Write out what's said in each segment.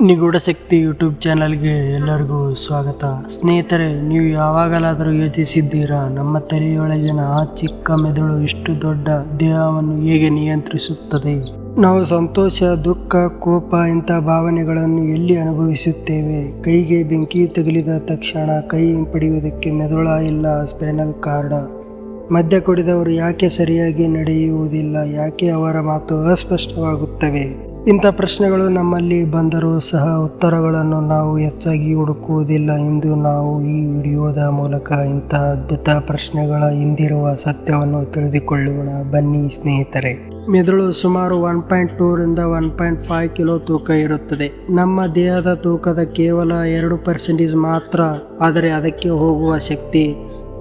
ನಿಗೂಢ ಶಕ್ತಿ ಯೂಟ್ಯೂಬ್ ಚಾನಲ್ಗೆ ಎಲ್ಲರಿಗೂ ಸ್ವಾಗತ. ಸ್ನೇಹಿತರೆ, ನೀವು ಯಾವಾಗಲಾದರೂ ಯೋಚಿಸಿದ್ದೀರಾ, ನಮ್ಮ ತಲೆಯೊಳಗಿನ ಆ ಚಿಕ್ಕ ಮೆದುಳು ಇಷ್ಟು ದೊಡ್ಡ ದೇಹವನ್ನು ಹೇಗೆ ನಿಯಂತ್ರಿಸುತ್ತದೆ? ನಾವು ಸಂತೋಷ, ದುಃಖ, ಕೋಪ ಇಂಥ ಭಾವನೆಗಳನ್ನು ಎಲ್ಲಿ ಅನುಭವಿಸುತ್ತೇವೆ? ಕೈಗೆ ಬೆಂಕಿ ತಗುಲಿದ ತಕ್ಷಣ ಕೈ ಹಿಂಪಡೆಯುವುದಕ್ಕೆ ಮೆದುಳ ಇಲ್ಲ, ಸ್ಪೈನಲ್ ಕಾರ್ಡ. ಮದ್ಯ ಕುಡಿದವರು ಯಾಕೆ ಸರಿಯಾಗಿ ನಡೆಯುವುದಿಲ್ಲ, ಯಾಕೆ ಅವರ ಮಾತು ಅಸ್ಪಷ್ಟವಾಗುತ್ತವೆ? ಇಂಥ ಪ್ರಶ್ನೆಗಳು ನಮ್ಮಲ್ಲಿ ಬಂದರೂ ಸಹ ಉತ್ತರಗಳನ್ನು ನಾವು ಹೆಚ್ಚಾಗಿ ಹುಡುಕುವುದಿಲ್ಲ. ಎಂದು ನಾವು ಈ ವಿಡಿಯೋದ ಮೂಲಕ ಇಂಥ ಅದ್ಭುತ ಪ್ರಶ್ನೆಗಳ ಹಿಂದಿರುವ ಸತ್ಯವನ್ನು ತಿಳಿದುಕೊಳ್ಳೋಣ. ಬನ್ನಿ ಸ್ನೇಹಿತರೆ. ಮೆದುಳು ಸುಮಾರು ಒನ್ ಪಾಯಿಂಟ್ ಟೂರಿಂದ ಒನ್ ಪಾಯಿಂಟ್ ಫೈವ್ ಕಿಲೋ ತೂಕ ಇರುತ್ತದೆ. ನಮ್ಮ ದೇಹದ ತೂಕದ ಕೇವಲ ಎರಡು ಪರ್ಸೆಂಟೇಜ್ ಮಾತ್ರ, ಆದರೆ ಅದಕ್ಕೆ ಹೋಗುವ ಶಕ್ತಿ,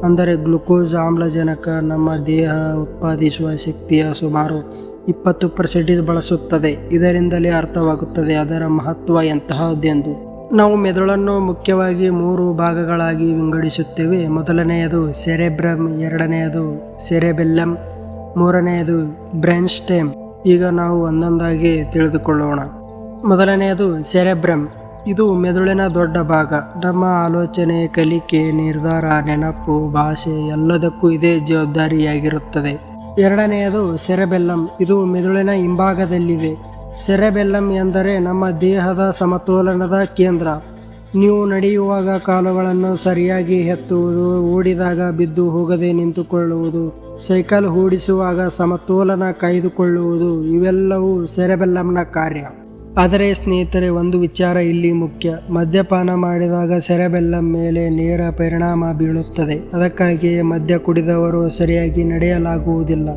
ಅಂದರೆ ಗ್ಲುಕೋಸ್ ಆಮ್ಲಜನಕ, ನಮ್ಮ ದೇಹ ಉತ್ಪಾದಿಸುವ ಶಕ್ತಿಯ ಸುಮಾರು ಇಪ್ಪತ್ತು ಪರ್ಸೆಂಟೇಜ್ ಬಳಸುತ್ತದೆ. ಇದರಿಂದಲೇ ಅರ್ಥವಾಗುತ್ತದೆ ಅದರ ಮಹತ್ವ ಎಂತಹದ್ದೆಂದು ನಾವು ಮೆದುಳನ್ನು ಮುಖ್ಯವಾಗಿ ಮೂರು ಭಾಗಗಳಾಗಿ ವಿಂಗಡಿಸುತ್ತೇವೆ. ಮೊದಲನೆಯದು ಸೆರೆಬ್ರಮ್, ಎರಡನೆಯದು ಸೆರೆಬೆಲ್ಲಮ್ ಮೂರನೆಯದು ಬ್ರೈನ್ ಸ್ಟೆಮ್ ಈಗ ನಾವು ಒಂದೊಂದಾಗಿ ತಿಳಿದುಕೊಳ್ಳೋಣ. ಮೊದಲನೆಯದು ಸೆರೆಬ್ರಮ್. ಇದು ಮೆದುಳಿನ ದೊಡ್ಡ ಭಾಗ. ನಮ್ಮ ಆಲೋಚನೆ, ಕಲಿಕೆ, ನಿರ್ಧಾರ, ನೆನಪು, ಭಾಷೆ ಎಲ್ಲದಕ್ಕೂ ಇದೇ ಜವಾಬ್ದಾರಿಯಾಗಿರುತ್ತದೆ. ಎರಡನೆಯದು ಸೆರೆಬೆಲ್ಲಂ. ಇದು ಮೆದುಳಿನ ಹಿಂಭಾಗದಲ್ಲಿದೆ. ಸೆರೆಬೆಲ್ಲಂ ಎಂದರೆ ನಮ್ಮ ದೇಹದ ಸಮತೋಲನದ ಕೇಂದ್ರ. ನೀವು ನಡೆಯುವಾಗ ಕಾಲುಗಳನ್ನು ಸರಿಯಾಗಿ ಎತ್ತುವುದು, ಓಡಿದಾಗ ಬಿದ್ದು ಹೋಗದೆ ನಿಂತುಕೊಳ್ಳುವುದು, ಸೈಕಲ್ ಓಡಿಸುವಾಗ ಸಮತೋಲನ ಕಾಯ್ದುಕೊಳ್ಳುವುದು, ಇವೆಲ್ಲವೂ ಸೆರೆಬೆಲ್ಲಂನ ಕಾರ್ಯ. ಆದರೆ ಸ್ನೇಹಿತರೆ, ಒಂದು ವಿಚಾರ ಇಲ್ಲಿ ಮುಖ್ಯ. ಮದ್ಯಪಾನ ಮಾಡಿದಾಗ ಸೆರೆಬೆಲ್ಲ ಮೇಲೆ ನೇರ ಪರಿಣಾಮ ಬೀಳುತ್ತದೆ. ಅದಕ್ಕಾಗಿಯೇ ಮದ್ಯ ಕುಡಿದವರು ಸರಿಯಾಗಿ ನಡೆಯಲಾಗುವುದಿಲ್ಲ.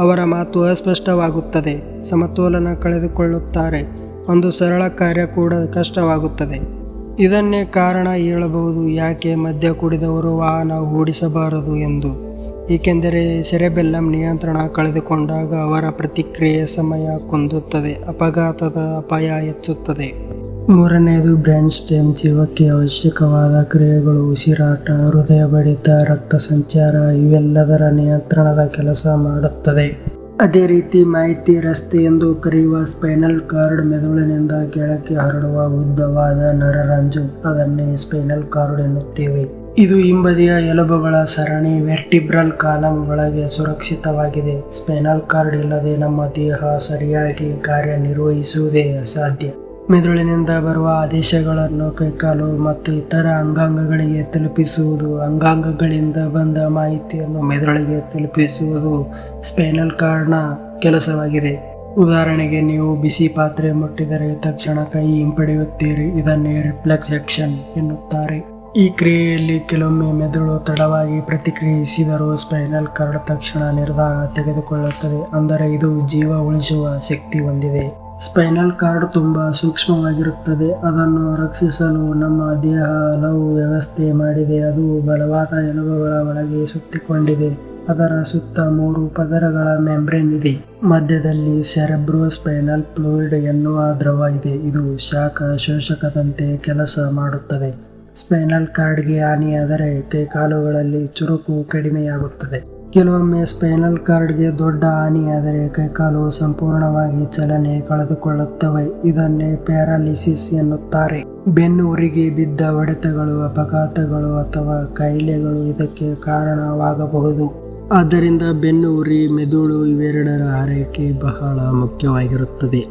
ಅವರ ಮಾತು ಅಸ್ಪಷ್ಟವಾಗುತ್ತದೆ. ಸಮತೋಲನ ಕಳೆದುಕೊಳ್ಳುತ್ತಾರೆ. ಒಂದು ಸರಳ ಕಾರ್ಯ ಕೂಡ ಕಷ್ಟವಾಗುತ್ತದೆ. ಇದನ್ನೇ ಕಾರಣ ಹೇಳಬಹುದು, ಯಾಕೆ ಮದ್ಯ ಕುಡಿದವರು ವಾಹನ ಓಡಿಸಬಾರದು ಎಂದು. ಏಕೆಂದರೆ ಸೆರೆಬೆಲ್ಲಂ ನಿಯಂತ್ರಣ ಕಳೆದುಕೊಂಡಾಗ ಅವರ ಪ್ರತಿಕ್ರಿಯೆ ಸಮಯ ಕುಂದುತ್ತದೆ, ಅಪಘಾತದ ಅಪಾಯ ಹೆಚ್ಚುತ್ತದೆ. ಮೂರನೆಯದು ಬ್ರೈನ್ ಸ್ಟೆಮ್ ಜೀವಕ್ಕೆ ಅವಶ್ಯಕವಾದ ಕ್ರಿಯೆಗಳು, ಉಸಿರಾಟ, ಹೃದಯ ಬಡಿತ, ರಕ್ತ ಸಂಚಾರ, ಇವೆಲ್ಲದರ ನಿಯಂತ್ರಣದ ಕೆಲಸ ಮಾಡುತ್ತದೆ. ಅದೇ ರೀತಿ ಮಾಹಿತಿ ರಸ್ತೆ ಎಂದು ಕರೆಯುವ ಸ್ಪೈನಲ್ ಕಾರ್ಡ್ ಮೆದುಳಿನಿಂದ ಕೆಳಕ್ಕೆ ಹರಡುವ ಉದ್ದವಾದ ನರರಂಜು, ಅದನ್ನೇ ಸ್ಪೈನಲ್ ಕಾರ್ಡ್ ಎನ್ನುತ್ತೇವೆ. ಇದು ಹಿಂಬದಿಯ ಎಲುಬುಗಳ ಸರಣಿ ವೆರ್ಟಿಬ್ರಲ್ ಕಾಲಂ ಒಳಗೆ ಸುರಕ್ಷಿತವಾಗಿದೆ. ಸ್ಪೈನಲ್ ಕಾರ್ಡ್ ಇಲ್ಲದೆ ನಮ್ಮ ದೇಹ ಸರಿಯಾಗಿ ಕಾರ್ಯನಿರ್ವಹಿಸುವುದೇ ಅಸಾಧ್ಯ. ಮೆದುಳಿನಿಂದ ಬರುವ ಆದೇಶಗಳನ್ನು ಕೈಕಾಲು ಮತ್ತು ಇತರ ಅಂಗಾಂಗಗಳಿಗೆ ತಲುಪಿಸುವುದು, ಅಂಗಾಂಗಗಳಿಂದ ಬಂದ ಮಾಹಿತಿಯನ್ನು ಮೆದುಳಿಗೆ ತಲುಪಿಸುವುದು ಸ್ಪೈನಲ್ ಕಾರ್ಡ್ನ ಕೆಲಸವಾಗಿದೆ. ಉದಾಹರಣೆಗೆ, ನೀವು ಬಿಸಿ ಪಾತ್ರೆ ಮುಟ್ಟಿದರೆ ತಕ್ಷಣ ಕೈ ಹಿಂಪಡೆಯುತ್ತೀರಿ, ಇದನ್ನೇ ರಿಫ್ಲೆಕ್ಸ್ ಆಕ್ಷನ್ ಎನ್ನುತ್ತಾರೆ. ಈ ಕ್ರಿಯೆಯಲ್ಲಿ ಕೆಲವೊಮ್ಮೆ ಮೆದುಳು ತಡವಾಗಿ ಪ್ರತಿಕ್ರಿಯಿಸಿದರೂ ಸ್ಪೈನಲ್ ಕಾರ್ಡ್ ತಕ್ಷಣ ನಿರ್ಧಾರ ತೆಗೆದುಕೊಳ್ಳುತ್ತದೆ. ಅಂದರೆ ಇದು ಜೀವ ಉಳಿಸುವ ಶಕ್ತಿ ಹೊಂದಿದೆ. ಸ್ಪೈನಲ್ ಕಾರ್ಡ್ ತುಂಬ ಸೂಕ್ಷ್ಮವಾಗಿರುತ್ತದೆ. ಅದನ್ನು ರಕ್ಷಿಸಲು ನಮ್ಮ ದೇಹ ಹಲವು ವ್ಯವಸ್ಥೆ ಮಾಡಿದೆ. ಅದು ಬಲವಾದ ಎಲುಬುಗಳ ಒಳಗೆ ಸುತ್ತಿಕೊಂಡಿದೆ. ಅದರ ಸುತ್ತ ಮೂರು ಪದರಗಳ ಮೆಂಬ್ರೇನ್ ಇದೆ. ಮಧ್ಯದಲ್ಲಿ ಸೆರೆಬ್ರೋ ಸ್ಪೈನಲ್ ಫ್ಲೂಯಿಡ್ ಎನ್ನುವ ದ್ರವ ಇದೆ. ಇದು ಶಾಖ ಶೋಷಕದಂತೆ ಕೆಲಸ ಮಾಡುತ್ತದೆ. ಸ್ಪೈನಲ್ ಕಾರ್ಡ್ಗೆ ಹಾನಿಯಾದರೆ ಕೈಕಾಲುಗಳಲ್ಲಿ ಚುರುಕು ಕಡಿಮೆಯಾಗುತ್ತದೆ. ಕೆಲವೊಮ್ಮೆ ಸ್ಪೈನಲ್ ಕಾರ್ಡ್ಗೆ ದೊಡ್ಡ ಹಾನಿಯಾದರೆ ಕೈಕಾಲು ಸಂಪೂರ್ಣವಾಗಿ ಚಲನೆ ಕಳೆದುಕೊಳ್ಳುತ್ತವೆ. ಇದನ್ನೇ ಪ್ಯಾರಾಲಿಸಿಸ್ ಎನ್ನುತ್ತಾರೆ. ಬೆನ್ನು ಉರಿಗೆ ಬಿದ್ದ ಹೊಡೆತಗಳು, ಅಪಘಾತಗಳು ಅಥವಾ ಕಾಯಿಲೆಗಳು ಇದಕ್ಕೆ ಕಾರಣವಾಗಬಹುದು. ಆದ್ದರಿಂದ ಬೆನ್ನು ಉರಿ ಮೆದುಳು ಇವೆರಡರ ಆರೈಕೆ ಬಹಳ ಮುಖ್ಯವಾಗಿರುತ್ತದೆ.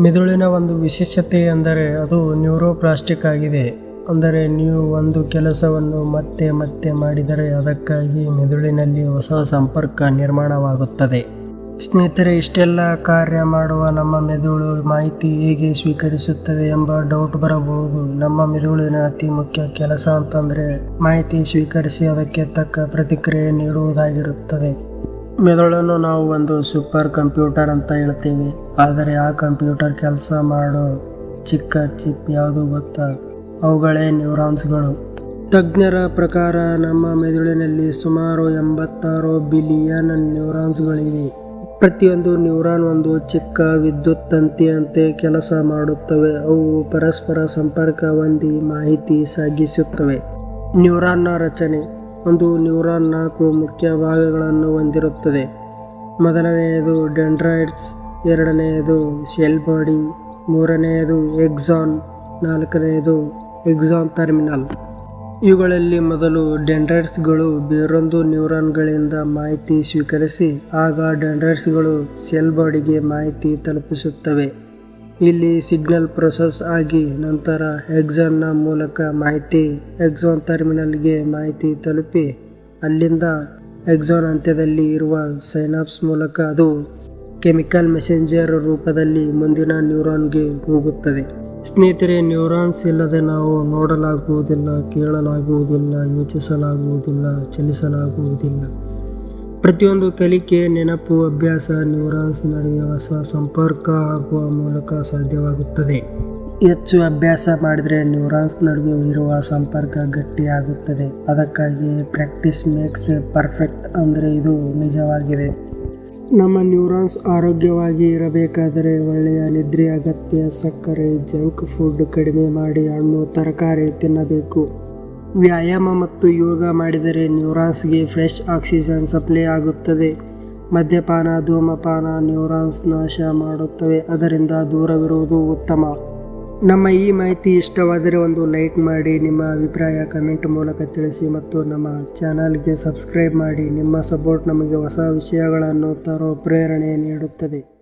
ಮೆದುಳಿನ ಒಂದು ವಿಶೇಷತೆ ಎಂದರೆ ಅದು ನ್ಯೂರೋಪ್ಲಾಸ್ಟಿಕ್ ಆಗಿದೆ. ಅಂದರೆ ನೀವು ಒಂದು ಕೆಲಸವನ್ನು ಮತ್ತೆ ಮತ್ತೆ ಮಾಡಿದರೆ ಅದಕ್ಕಾಗಿ ಮೆದುಳಿನಲ್ಲಿ ಹೊಸ ಸಂಪರ್ಕ ನಿರ್ಮಾಣವಾಗುತ್ತದೆ. ಸ್ನೇಹಿತರೆ, ಇಷ್ಟೆಲ್ಲ ಕಾರ್ಯ ಮಾಡುವ ನಮ್ಮ ಮೆದುಳು ಮಾಹಿತಿ ಹೇಗೆ ಸ್ವೀಕರಿಸುತ್ತದೆ ಎಂಬ ಡೌಟ್ ಬರಬಹುದು. ನಮ್ಮ ಮೆದುಳಿನ ಅತಿ ಮುಖ್ಯ ಕೆಲಸ ಅಂತಂದರೆ ಮಾಹಿತಿ ಸ್ವೀಕರಿಸಿ ಅದಕ್ಕೆ ತಕ್ಕ ಪ್ರತಿಕ್ರಿಯೆ ನೀಡುವುದಾಗಿರುತ್ತದೆ. ಮೆದುಳನ್ನು ನಾವು ಒಂದು ಸೂಪರ್ ಕಂಪ್ಯೂಟರ್ ಅಂತ ಹೇಳ್ತೀವಿ. ಆದರೆ ಆ ಕಂಪ್ಯೂಟರ್ ಕೆಲಸ ಮಾಡೋ ಚಿಕ್ಕ ಚಿಪ್ ಯಾವುದು ಗೊತ್ತಾ? ಅವುಗಳೇ ನ್ಯೂರಾನ್ಸ್ಗಳು. ತಜ್ಞರ ಪ್ರಕಾರ ನಮ್ಮ ಮೆದುಳಿನಲ್ಲಿ ಸುಮಾರು ಎಂಬತ್ತಾರು ಬಿಲಿಯನ್ ನ್ಯೂರಾನ್ಸ್ಗಳಿವೆ. ಪ್ರತಿಯೊಂದು ನ್ಯೂರಾನ್ ಒಂದು ಚಿಕ್ಕ ವಿದ್ಯುತ್ ತಂತಿಯಂತೆ ಕೆಲಸ ಮಾಡುತ್ತವೆ. ಅವು ಪರಸ್ಪರ ಸಂಪರ್ಕ ಹೊಂದಿ ಮಾಹಿತಿ ಸಾಗಿಸುತ್ತವೆ. ನ್ಯೂರಾನ್ನ ರಚನೆ. ಒಂದು ನ್ಯೂರಾನ್ ನಾಲ್ಕು ಮುಖ್ಯ ಭಾಗಗಳನ್ನು ಹೊಂದಿರುತ್ತದೆ. ಮೊದಲನೆಯದು ಡೆಂಡ್ರಾಯ್ಡ್ಸ್ ಎರಡನೆಯದು ಶೆಲ್ ಬಾಡಿ, ಮೂರನೆಯದು ಎಕ್ಸಾನ್, ನಾಲ್ಕನೆಯದು ಎಕ್ಸಾನ್ ಟರ್ಮಿನಲ್. ಇವುಗಳಲ್ಲಿ ಮೊದಲು ಡೆಂಡ್ರೈಟ್ಸ್ಗಳು ಬೇರೊಂದು ನ್ಯೂರಾನ್ಗಳಿಂದ ಮಾಹಿತಿ ಸ್ವೀಕರಿಸಿ, ಆಗ ಡೆಂಡ್ರೈಟ್ಸ್ಗಳು ಸೆಲ್ ಬಾಡಿಗೆ ಮಾಹಿತಿ ತಲುಪಿಸುತ್ತವೆ. ಇಲ್ಲಿ ಸಿಗ್ನಲ್ ಪ್ರೊಸೆಸ್ ಆಗಿ ನಂತರ ಎಕ್ಸಾನ್ನ ಮೂಲಕ ಮಾಹಿತಿ ಎಕ್ಸಾನ್ ಟರ್ಮಿನಲ್ಗೆ ಮಾಹಿತಿ ತಲುಪಿ, ಅಲ್ಲಿಂದ ಎಕ್ಸಾನ್ ಅಂತ್ಯದಲ್ಲಿ ಇರುವ ಸೈನಾಪ್ಸ್ ಮೂಲಕ ಅದು ಕೆಮಿಕಲ್ ಮೆಸೆಂಜರ್ ರೂಪದಲ್ಲಿ ಮುಂದಿನ ನ್ಯೂರಾನ್ಗೆ ಹೋಗುತ್ತದೆ. ಸ್ನೇಹಿತರೆ, ನ್ಯೂರಾನ್ಸ್ ಇಲ್ಲದೆ ನಾವು ನೋಡಲಾಗುವುದಿಲ್ಲ, ಕೇಳಲಾಗುವುದಿಲ್ಲ, ಯೋಚಿಸಲಾಗುವುದಿಲ್ಲ, ಚಲಿಸಲಾಗುವುದಿಲ್ಲ. ಪ್ರತಿಯೊಂದು ಕಲಿಕೆ, ನೆನಪು, ಅಭ್ಯಾಸ ನ್ಯೂರಾನ್ಸ್ ನಡುವೆ ಹೊಸ ಸಂಪರ್ಕ ಆಗುವ ಮೂಲಕ ಸಾಧ್ಯವಾಗುತ್ತದೆ. ಹೆಚ್ಚು ಅಭ್ಯಾಸ ಮಾಡಿದರೆ ನ್ಯೂರಾನ್ಸ್ ನಡುವೆ ಇರುವ ಸಂಪರ್ಕ ಗಟ್ಟಿಯಾಗುತ್ತದೆ. ಅದಕ್ಕಾಗಿ ಪ್ರಾಕ್ಟೀಸ್ ಮೇಕ್ಸ್ ಪರ್ಫೆಕ್ಟ್ ಅಂದರೆ ಇದು ನಿಜವಾಗಿದೆ. ನಮ್ಮ ನ್ಯೂರಾನ್ಸ್ ಆರೋಗ್ಯವಾಗಿ ಇರಬೇಕಾದರೆ ಒಳ್ಳೆಯ ನಿದ್ರೆ, ಅಗತ್ಯ ಸಕ್ಕರೆ, ಜಂಕ್ ಫುಡ್ ಕಡಿಮೆ ಮಾಡಿ ಹಣ್ಣು, ತರಕಾರಿ ತಿನ್ನಬೇಕು. ವ್ಯಾಯಾಮ ಮತ್ತು ಯೋಗ ಮಾಡಿದರೆ ನ್ಯೂರಾನ್ಸ್ಗೆ ಫ್ರೆಶ್ ಆಕ್ಸಿಜನ್ ಸಪ್ಲೈ ಆಗುತ್ತದೆ. ಮದ್ಯಪಾನ, ಧೂಮಪಾನ ನ್ಯೂರಾನ್ಸ್ ನಾಶ ಮಾಡುತ್ತವೆ. ಅದರಿಂದ ದೂರವಿರುವುದು ಉತ್ತಮ. ನಮ್ಮ ಈ ಮಾಹಿತಿ ಇಷ್ಟವಾದರೆ ಒಂದು ಲೈಕ್ ಮಾಡಿ, ನಿಮ್ಮ ಅಭಿಪ್ರಾಯ ಕಮೆಂಟ್ ಮೂಲಕ ತಿಳಿಸಿ ಮತ್ತು ನಮ್ಮ ಚಾನಲ್ಗೆ ಸಬ್ಸ್ಕ್ರೈಬ್ ಮಾಡಿ. ನಿಮ್ಮ ಸಪೋರ್ಟ್ ನಮಗೆ ಹೊಸ ವಿಷಯಗಳನ್ನು ತರೋ ಪ್ರೇರಣೆ ನೀಡುತ್ತದೆ.